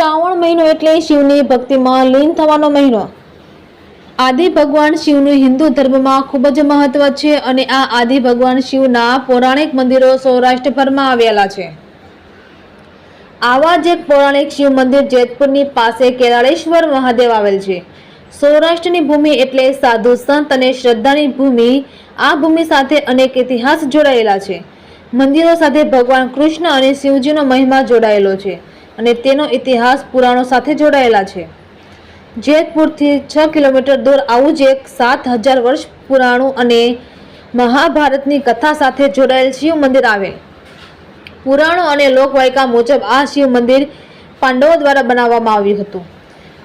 શ્રાવણ મહિનો એટલે શિવની ભક્તિમાં લીન થવાનો મહિનો. આદિ ભગવાન શિવનું હિન્દુ ધર્મમાં ખૂબ જ મહત્વ છે અને આ આદિ ભગવાન શિવના પૌરાણિક મંદિરો સૌરાષ્ટ્રભરમાં આવેલા છે. આવા જ એક પૌરાણિક શિવ મંદિર જેતપુરની પાસે કેરાળેશ્વર મહાદેવ આવેલ છે. સૌરાષ્ટ્રની ભૂમિ એટલે સાધુ સંત અને શ્રદ્ધાની ભૂમિ આ ભૂમિ સાથે અનેક ઇતિહાસ જોડાયેલા છે. મંદિરો સાથે ભગવાન કૃષ્ણ અને શિવજીનો મહિમા જોડાયેલો છે. અને તેનો ઇતિહાસ પુરાણો સાથે જોડાયેલા છે. જેતપુરથી છ કિલોમીટર દૂર આવું જ એક સાત હજાર વર્ષ પુરાણું અને મહાભારતની કથા સાથે જોડાયેલ શિવ મંદિર આવેલ. પુરાણો અને લોકવાયકા મુજબ આ શિવ મંદિર પાંડવો દ્વારા બનાવવામાં આવ્યું હતું.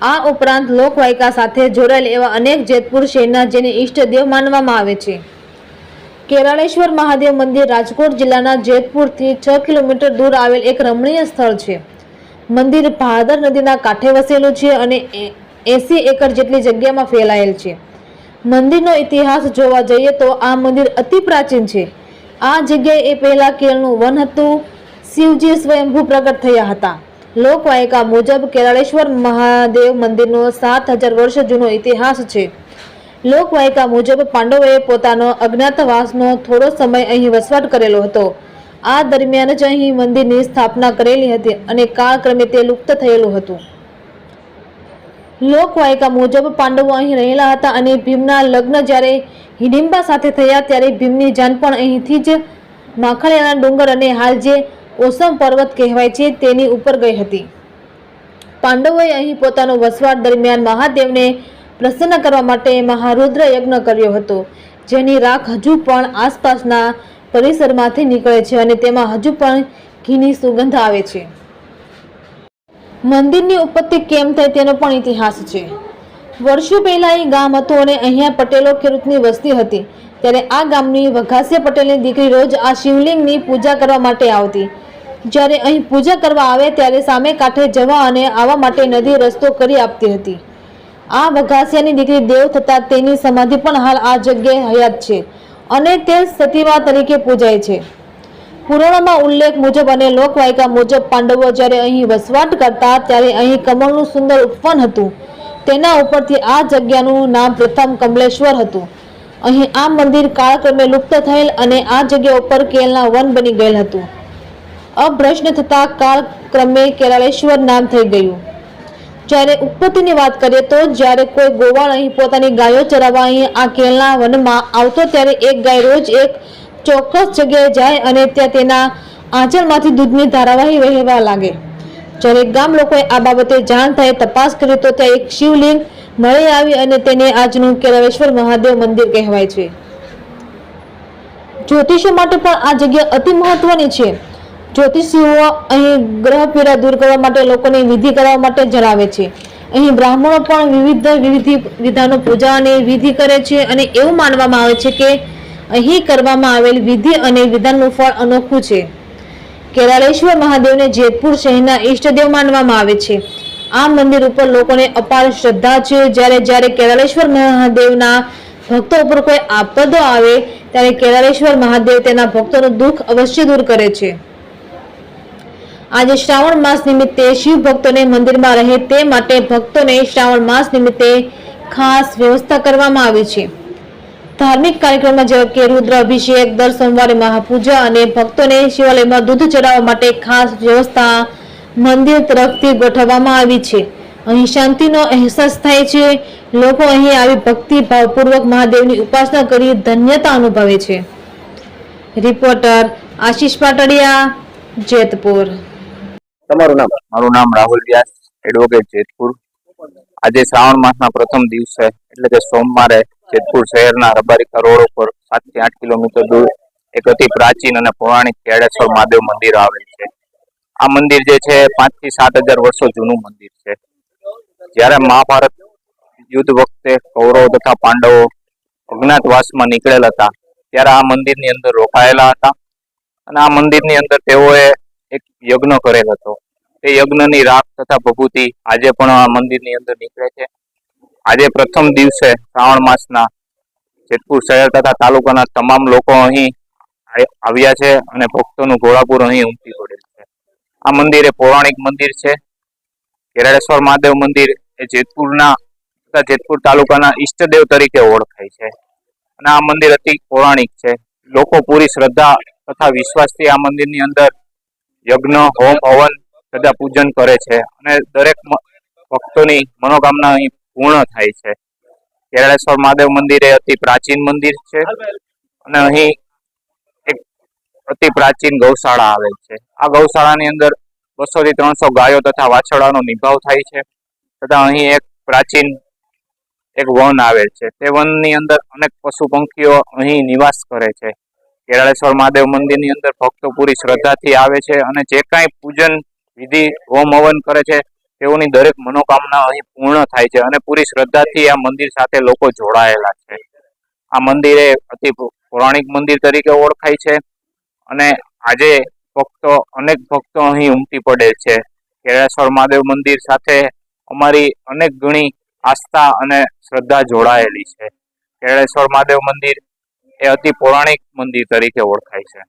આ ઉપરાંત લોકવાયકા સાથે જોડાયેલ એવા અનેક જેતપુર શહેરના જેને ઈષ્ટદેવ માનવામાં આવે છે. કેરાળેશ્વર મહાદેવ મંદિર રાજકોટ જિલ્લાના જેતપુરથી છ કિલોમીટર દૂર આવેલ એક રમણીય સ્થળ છે. મંદિર ભાદર નદીના કાંઠે વસેલું છે અને એસી એકર જેટલી જગ્યામાં ફેલાયેલ છે. મંદિરનો ઇતિહાસ જોવા જઈએ તો આ મંદિર અતિ પ્રાચીન છે. આ જગ્યાએ એ પહેલાં કેળનું વન હતું. શિવજી સ્વયંભૂ પ્રગટ થયા હતા. લોકવાયકા મુજબ કેરાળેશ્વર મહાદેવ મંદિરનો સાત હજાર વર્ષ જૂનો ઇતિહાસ છે. લોકવાયકા મુજબ પાંડવોએ પોતાનો અજ્ઞાતવાસનો થોડો સમય અહીં વસવાટ કરેલો હતો. આ દરમિયાન જ અહીં મંદિરની સ્થાપના કરેલી હતી અને કાળક્રમે તે લુપ્ત થયેલું હતું. લોકવાયકા મુજબ પાંડવો અહીં રહેલા હતા અને ભીમના લગ્ન જ્યારે હિડિંબા સાથે થયા ત્યારે ભીમની જાન પણ અહીંથી જ માખણિયાના ડુંગર અને હાલ જે ઓસમ પર્વત કહેવાય છે તેની ઉપર ગઈ હતી. પાંડવોએ અહીં પોતાનો વસવાટ દરમિયાન મહાદેવને પ્રસન્ન કરવા માટે મહારુદ્ર યજ્ઞ કર્યો હતો, જેની રાખ હજુ પણ આસપાસના પરિસરમાંથી નીકળે છે અને તેમાં હજુ પણ ઘીની સુગંધ આવે છે. મંદિરની ઉત્પત્તિ કેમ થઈ તેનો પણ ઇતિહાસ છે. વર્ષો પહેલા એ ગામ હતું અને અહીંયા પટેલો ખેડૂતની વસ્તી હતી. ત્યારે આ ગામની વઘાસિયા પટેલની દીકરી રોજ આ શિવલિંગની પૂજા કરવા માટે આવતી. જ્યારે અહીં પૂજા કરવા આવે ત્યારે સામે કાંઠે જવા અને આવવા માટે નદી રસ્તો કરી આપતી હતી. આ વઘાસિયાની દીકરી દેવ થતા તેની સમાધિ પણ હાલ આ જગ્યાએ હયાત છે. અને તે સતીમા તરીકે પૂજાય છે. પુરાણોમાં ઉલ્લેખ મુજબ અને લોકવાયકા મુજબ પાંડવો જ્યારે અહીં વસવાટ કરતા ત્યારે અહીં કમળનું સુંદર ઉપવન હતું. તેના ઉપરથી આ જગ્યાનું નામ પ્રથમ કમલેશ્વર હતું. અહીં આ મંદિર કાળક્રમે લુપ્ત થયેલ અને આ જગ્યા ઉપર કેલના વન બની ગયેલ હતું. અભ્રશ્ન થતાં કાળક્રમે કેરાલેશ્વર નામ થઈ ગયું. જ્યારે ઉત્પત્તિની વાત કરીએ તો જ્યારે કોઈ ગોવાળ અહીં પોતાની ગાયો ચરાવવા અહીં આ કેળના વનમાં આવતો ત્યારે એક ગાય રોજ એક ચોક્કસ જગ્યાએ જાય અને ત્યાં તેના આંચળમાંથી દૂધની ધારાવાહી વહેવા લાગે. જ્યારે ગામ લોકોએ આ બાબતે જાણ થાય, તપાસ કરી તો ત્યાં એક શિવલિંગ મળી આવી અને તેને આજનું કેરાવેશ્વર મહાદેવ મંદિર કહેવાય છે. જ્યોતિષો માટે પણ આ જગ્યા અતિ મહત્વની છે. જ્યોતિષીઓ અહીં ગ્રહ પીડા દૂર કરવા માટે લોકોને વિધિ કરવા માટે જણાવે છે. અહીં બ્રાહ્મણો પણ વિવિધ વિવિધ વિધાનો પૂજા અને વિધિ કરે છે અને એવું માનવામાં આવે છે કે અહીં કરવામાં આવેલ વિધિ અને વિધાનનું ફળ અનોખું છે. કેરાળેશ્વર મહાદેવને જેતપુર શહેરના ઈષ્ટદેવ માનવામાં આવે છે. આ મંદિર ઉપર લોકોને અપાર શ્રદ્ધા છે. જ્યારે જ્યારે કેરાળેશ્વર મહાદેવના ભક્તો ઉપર કોઈ આપદો આવે, ત્યારે કેરાળેશ્વર મહાદેવ તેના ભક્તોનું દુઃખ અવશ્ય દૂર કરે છે. આજે શ્રાવણ માસ નિમિત્તે શિવ ભક્તોને મંદિરમાં રહે તે માટે ભક્તોને શ્રાવણ માસ નિમિત્તે ખાસ વ્યવસ્થા કરવામાં આવી છે. ધાર્મિક કાર્યક્રમમાં જેવા કે રુદ્ર અભિષેક, દર સોમવારે મહાપૂજા અને ભક્તોને શિવાલયમાં દૂધ ચડાવવા માટે ખાસ વ્યવસ્થા મંદિર તરફથી ગોઠવવામાં આવી છે. અહીં શાંતિનો અહેસાસ થાય છે. લોકો અહીં આવી ભક્તિ ભાવપૂર્વક મહાદેવની ઉપાસના કરી ધન્યતા અનુભવે છે. રિપોર્ટર આશીષ પાટડિયા, જેતપુર. તમારું નામ? મારું નામ રાહુલ વ્યાસ એડવોકેટ જેતપુર. આજે શ્રાવણ માસના પ્રથમ દિવસે, એટલે કે સોમવારે, જેતપુર શહેરના રબારી રોડ ઉપર સાતથી આઠ કિલોમીટર દૂર એક અતિ પ્રાચીન અને પૌરાણિક કેળેશ્વર મહાદેવ મંદિર આવેલ છે. આ મંદિર જે છે પાંચથી સાત હજાર વર્ષો જૂનું મંદિર છે. જ્યારે મહાભારત યુદ્ધ વખતે કૌરવ તથા પાંડવો અજ્ઞાતવાસમાં નીકળેલ હતા, ત્યારે આ મંદિરની અંદર રોકાયેલા હતા. અને આ મંદિરની અંદર તેઓએ એક યજ્ઞ કરેલ હતો. તે યજ્ઞની રાખ તથા ભભૂતિ આજે પણ આ મંદિરની અંદર નીકળે છે. આજે પ્રથમ દિવસે શ્રાવણ માસના જેતપુર શહેર તથા તાલુકાના તમામ લોકો અહીં આવ્યા છે અને ભક્તોનું ઘોડાપુર અહીં ઉમટી પડેલ છે. આ મંદિર એ પૌરાણિક મંદિર છે. કેરાળેશ્વર મહાદેવ મંદિર એ જેતપુરના તથા જેતપુર તાલુકાના ઈષ્ટદેવ તરીકે ઓળખાય છે. અને આ મંદિર અતિ પૌરાણિક છે. લોકો પૂરી શ્રદ્ધા તથા વિશ્વાસથી આ મંદિરની અંદર યજ્ઞ, હોમ, હવન તથા પૂજન કરે છે. અને દરેક ભક્તોની મનોકામના અહીં પૂર્ણ થાય છે. કેરળેશ્વર મહાદેવ મંદિર એ અતિ પ્રાચીન મંદિર છે. અને અહીં એક અતિ પ્રાચીન ગૌશાળા આવેલ છે. આ ગૌશાળાની અંદર બસો થી ત્રણસો ગાયો તથા વાછરડાનો નિભાવ થાય છે. તથા અહીં એક પ્રાચીન એક વન આવેલ છે. તે વનની અંદર અનેક પશુ પંખીઓ અહીં નિવાસ કરે છે. કેરાળેશ્વર મહાદેવ મંદિરની અંદર ભક્તો પૂરી શ્રદ્ધાથી આવે છે અને જે કાંઈ પૂજન વિધિ હોમ હવન કરે છે, તેઓની દરેક મનોકામના અહીં પૂર્ણ થાય છે અને પૂરી શ્રદ્ધાથી આ મંદિર સાથે લોકો જોડાયેલા છે. આ મંદિર અતિ પૌરાણિક મંદિર તરીકે ઓળખાય છે અને આજે ભક્તો, અનેક ભક્તો અહીં ઉમટી પડે છે. કેળેશ્વર મહાદેવ મંદિર સાથે અમારી અનેક ગણી આસ્થા અને શ્રદ્ધા જોડાયેલી છે. કેળેશ્વર મહાદેવ મંદિર એ અતિ પૌરાણિક મંદિર તરીકે ઓળખાય છે.